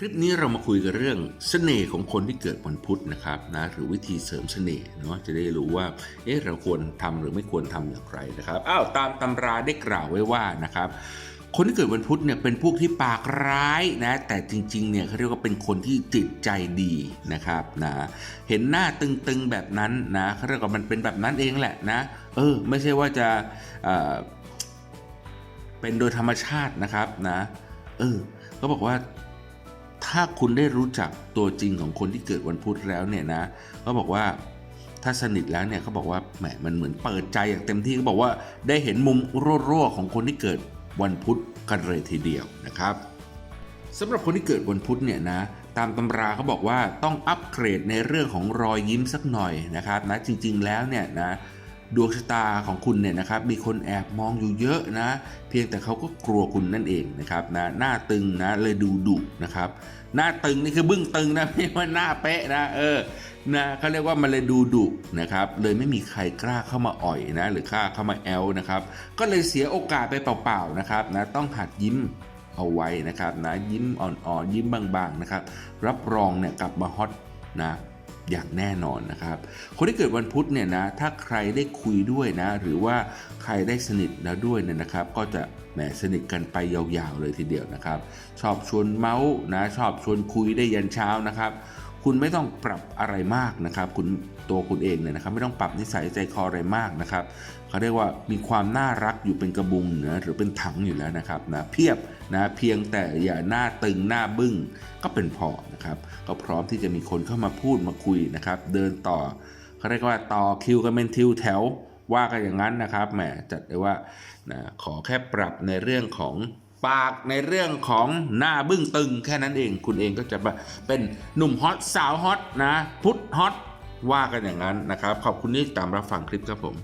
คลิปนี้เรามาคุยกันเรื่องเสน่ห์ของคนที่เกิดวันพุธนะครับนะหรือวิธีเสริมเสน่ห์เนาะจะได้รู้ว่าเอ๊ะเราควรทำหรือไม่ควรทำอย่างไรนะครับอ้าวตามตำราได้กล่าวไว้ว่านะครับคนที่เกิดวันพุธเนี่ยเป็นพวกที่ปากร้ายนะแต่จริงๆเนี่ยเขาเรียกว่าเป็นคนที่จิตใจดีนะครับนะเห็นหน้าตึงๆแบบนั้นนะเขาเรียกว่ามันเป็นแบบนั้นเองแหละนะเออไม่ใช่ว่าจะเออเป็นโดยธรรมชาตินะครับนะเออก็บอกว่า ถ้าคุณได้รู้จักตัวจริงของคนที่เกิดวันพุธแล้วเนี่ยนะเขาบอกว่าถ้าสนิทแล้วเนี่ยเขาบอกว่าแหมมันเหมือนเปิดใจอย่างเต็มที่เขาบอกว่าได้เห็นมุมรั่วๆของคนที่เกิดวันพุธกันเลยทีเดียวนะครับสำหรับคนที่เกิดวันพุธเนี่ยนะตามตำราเขาบอกว่าต้องอัปเกรดในเรื่องของรอยยิ้มสักหน่อยนะครับนะจริงๆแล้วเนี่ยนะ ดวงชะตาของคุณเนี่ยนะครับมีคนแอบมองอยู่เยอะนะ เพียงแต่เขาก็กลัวคุณนั่นเองนะครับนะหน้าตึงนะเลยดูดุนะครับหน้าตึงนี่คือบึ้งตึงนะไม่ใช่ว่าหน้าเป๊ะนะเออนะเขาเรียกว่ามันเลยดูดุนะครับเลยไม่มีใครกล้าเข้ามาอ่อยนะหรือกล้าเข้ามาแอลนะครับก็เลยเสียโอกาสไปเปล่าๆนะครับนะต้องหัดยิ้มเอาไว้นะครับนะยิ้มอ่อนๆยิ้มบางๆนะครับรับรองเนี่ยกลับมาฮอตนะ อย่างแน่นอนนะครับ คนที่เกิดวันพุธเนี่ยนะถ้าใครได้คุยด้วยนะ หรือว่าใครได้สนิทแล้วด้วยเนี่ยนะครับ ก็จะแหมสนิทกันไปยาวๆเลยทีเดียวนะครับ ชอบชวนเมาส์นะชอบชวนคุยได้ยันเช้านะครับ คุณไม่ต้องปรับอะไรมากนะครับคุณตัวคุณเองเนี่ยนะครับไม่ต้องปรับนิสัยใจคออะไรมากนะครับเขาเรียกว่ามีความน่ารักอยู่เป็นกระบุงนะหรือเป็นถังอยู่แล้วนะครับนะเพียบนะเพียงแต่อย่าหน้าตึงหน้าบึ้งก็เป็นพอนะครับก็พร้อมที่จะมีคนเข้ามาพูดมาคุยนะครับเดินต่อเขาเรียกว่าต่อคิวกันเป็นทิวแถวว่ากันอย่างนั้นนะครับแหมจัดได้ว่านะขอแค่ปรับในเรื่องของ ปากในเรื่องของหน้าบึ้งตึงแค่นั้นเอง คุณเองก็จะเป็นหนุ่มฮอตสาวฮอตนะ พุทธฮอตว่ากันอย่างนั้นนะครับ ขอบคุณที่ตามรับฟังคลิปครับผม